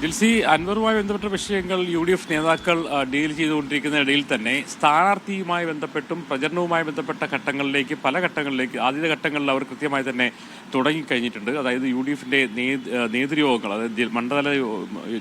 ജിൽസി അൻവറുമായി ബന്ധപ്പെട്ട വിഷയങ്ങൾ യു ഡി എഫ് നേതാക്കൾ ഡീൽ ചെയ്തുകൊണ്ടിരിക്കുന്ന ഇടയിൽ തന്നെ സ്ഥാനാർത്ഥിയുമായി ബന്ധപ്പെട്ടും പ്രചരണവുമായി ബന്ധപ്പെട്ട ഘട്ടങ്ങളിലേക്ക് പല ഘട്ടങ്ങളിലേക്ക് ആദ്യ ഘട്ടങ്ങളിൽ അവർ കൃത്യമായി തന്നെ തുടങ്ങിക്കഴിഞ്ഞിട്ടുണ്ട്. അതായത് യു ഡി എഫിന്റെ നേതൃയോഗങ്ങൾ അതായത് മണ്ഡല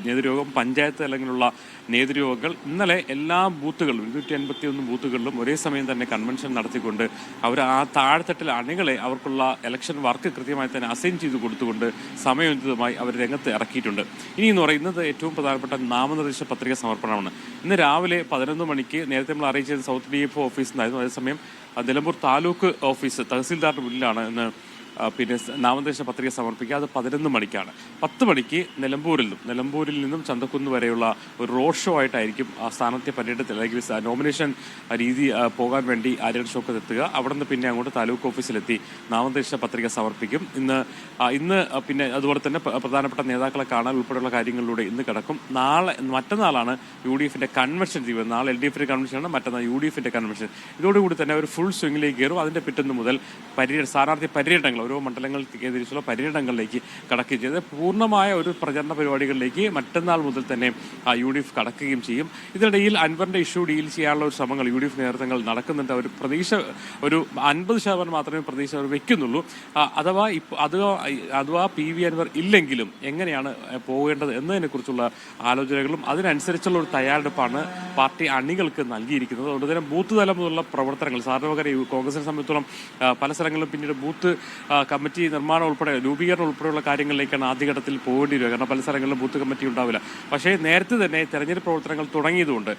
നേതൃയോഗം പഞ്ചായത്ത് തലങ്ങളിലുള്ള നേതൃയോഗങ്ങൾ ഇന്നലെ എല്ലാ ബൂത്തുകളിലും ഇരുന്നൂറ്റി അൻപത്തി ഒന്ന് ബൂത്തുകളിലും ഒരേ സമയം തന്നെ കൺവെൻഷൻ നടത്തിക്കൊണ്ട് അവർ ആ താഴെത്തട്ടിൽ അണികളെ അവർക്കുള്ള ഇലക്ഷൻ വർക്ക് കൃത്യമായി തന്നെ അസൈൻ ചെയ്ത് കൊടുത്തുകൊണ്ട് സമയോചിതമായി അവർ രംഗത്ത് ഇറക്കിയിട്ടുണ്ട്. ഇനി പറയുന്നത് ഏറ്റവും പ്രധാനപ്പെട്ട നാമനിർദ്ദേശ പത്രിക സമർപ്പണമാണ്. ഇന്ന് രാവിലെ പതിനൊന്ന് മണിക്ക് നേരത്തെ നമ്മൾ അറിയിച്ചത് സൗത്ത് ഡി എഫ് ഓഫീസിൽ നിന്നായിരുന്നു. അതേസമയം നിലമ്പൂർ താലൂക്ക് ഓഫീസ് തഹസീൽദാറിന്റെ മുന്നിലാണ് ഇന്ന് പിന്നെ നാമനിർദ്ദേശ പത്രിക സമർപ്പിക്കുക. അത് പതിനൊന്ന് മണിക്കാണ്. പത്ത് മണിക്ക് നിലമ്പൂരിൽ നിന്നും നിലമ്പൂരിൽ നിന്നും ചന്തക്കുന്ന് വരെയുള്ള ഒരു റോഡ് ഷോ ആയിട്ടായിരിക്കും ആ സ്ഥാനാർത്ഥി പര്യടനത്തിൽ അല്ലെങ്കിൽ നോമിനേഷൻ രീതി പോകാൻ വേണ്ടി ആര്യൻ ഷോക്ക് എത്തുക. അവിടെ നിന്ന് പിന്നെ അങ്ങോട്ട് താലൂക്ക് ഓഫീസിലെത്തി നാമനിർദ്ദേശ പത്രിക സമർപ്പിക്കും. ഇന്ന് ഇന്ന് പിന്നെ അതുപോലെ തന്നെ പ്രധാനപ്പെട്ട നേതാക്കളെ കാണാൻ ഉൾപ്പെടെയുള്ള കാര്യങ്ങളിലൂടെ ഇന്ന് കിടക്കും. നാളെ മറ്റന്നാളാണ് യു ഡി എഫിന്റെ കൺവെൻഷൻ തീരുന്നത് നാളെ എൽ ഡി എഫിന്റെ കൺവെൻഷനാണ് മറ്റന്നാൾ യു ഡി എഫിന്റെ കൺവെൻഷൻ. ഇതോടുകൂടി തന്നെ ഒരു ഫുൾ സ്വിംഗിലേക്ക് കയറും. അതിന്റെ പിറ്റേന്ന് മുതൽ പര്യ സ്ഥാനാർത്ഥി പര്യടനങ്ങൾ ഓരോ മണ്ഡലങ്ങൾ കേന്ദ്രീകരിച്ചുള്ള പര്യടനങ്ങളിലേക്ക് കടക്കുകയും ചെയ്ത് പൂർണമായ ഒരു പ്രചരണ പരിപാടികളിലേക്ക് മറ്റന്നാൾ മുതൽ തന്നെ യു ഡി കടക്കുകയും ചെയ്യും. ഇതിനിടയിൽ അൻവറിന്റെ ഇഷ്യൂ ഡീൽ ചെയ്യാനുള്ള ഒരു ശ്രമങ്ങൾ യു ഡി എഫ് നേതൃത്വങ്ങൾ നടക്കുന്നുണ്ട്. അവർ പ്രതീക്ഷ ഒരു അൻപത് ശതമാനം മാത്രമേ പ്രതീക്ഷ അവർ വെക്കുന്നുള്ളൂ. അഥവാ ഇപ്പോൾ അഥവാ അഥവാ പി വി അൻവർ ഇല്ലെങ്കിലും എങ്ങനെയാണ് പോകേണ്ടത് എന്നതിനെക്കുറിച്ചുള്ള ആലോചനകളും അതിനനുസരിച്ചുള്ള ഒരു തയ്യാറെടുപ്പാണ് പാർട്ടി അണികൾക്ക് നൽകിയിരിക്കുന്നത്. അതുകൊണ്ട് തന്നെ ബൂത്ത് തലം മുതലുള്ള പ്രവർത്തനങ്ങൾ സാധാരണ കോൺഗ്രസിനെ സംബന്ധിച്ചോളം പല സ്ഥലങ്ങളിലും പിന്നീട് ബൂത്ത് കമ്മിറ്റി നിർമ്മാണം ഉൾപ്പെടെ രൂപീകരണം ഉൾപ്പെടെയുള്ള കാര്യങ്ങളിലേക്കാണ് ആദ്യഘട്ടത്തിൽ പോകേണ്ടി വരിക. കാരണം പല സ്ഥലങ്ങളിലും ബൂത്ത് കമ്മിറ്റി ഉണ്ടാവില്ല. പക്ഷേ നേരത്തെ തന്നെ തെരഞ്ഞെടുപ്പ് പ്രവർത്തനങ്ങൾ തുടങ്ങിയതുകൊണ്ട്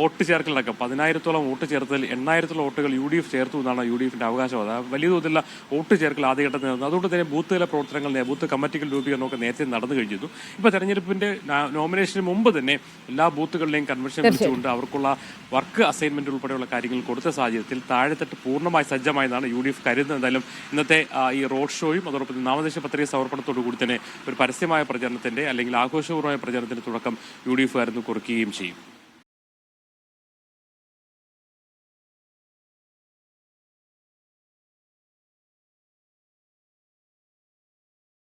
വോട്ട് ചേർക്കലടക്കം പതിനായിരത്തോളം വോട്ട് ചേർത്തതിൽ എണ്ണായിരത്തോളം വോട്ടുകൾ യു ഡി എഫ് ചേർത്തു എന്നാണ് യു ഡി എഫിന്റെ അവകാശം. വലിയ തോതിലുള്ള വോട്ട് ചേർക്കൽ ആദ്യഘട്ടത്തിൽ നടന്നു അതുകൊണ്ട് തന്നെ ബൂത്ത് തല പ്രവർത്തനങ്ങൾ ബൂത്ത് കമ്മിറ്റികൾ രൂപീകരണമൊക്കെ നേരത്തെ നടന്നു കഴിഞ്ഞിരുന്നു. ഇപ്പൊ തെരഞ്ഞെടുപ്പിന്റെ നോമിനേഷന് മുമ്പ് തന്നെ എല്ലാ ബൂത്തുകളിലെയും കൺവെൻഷൻ വിളിച്ചുകൊണ്ട് അവർക്കുള്ള വർക്ക് അസൈൻമെന്റ് ഉൾപ്പെടെയുള്ള കാര്യങ്ങൾ കൊടുത്ത സാഹചര്യത്തിൽ താഴെത്തട്ട് പൂർണമായി സജ്ജമായെന്നാണ് യു ഡി എഫ് കരുതുന്നത്. എന്തായാലും ഇന്നത്തെ ഈ റോഡ് ഷോയും അതോടൊപ്പം നാമനിർദ്ദേശ പത്രിക സമർപ്പണത്തോടു കൂടി തന്നെ ഒരു പരസ്യമായ പ്രചരണത്തിന്റെ അല്ലെങ്കിൽ ആഘോഷപൂർവമായ പ്രചരണത്തിന്റെ തുടക്കം യു ഡി എഫ് കുറിക്കുകയും ചെയ്യും.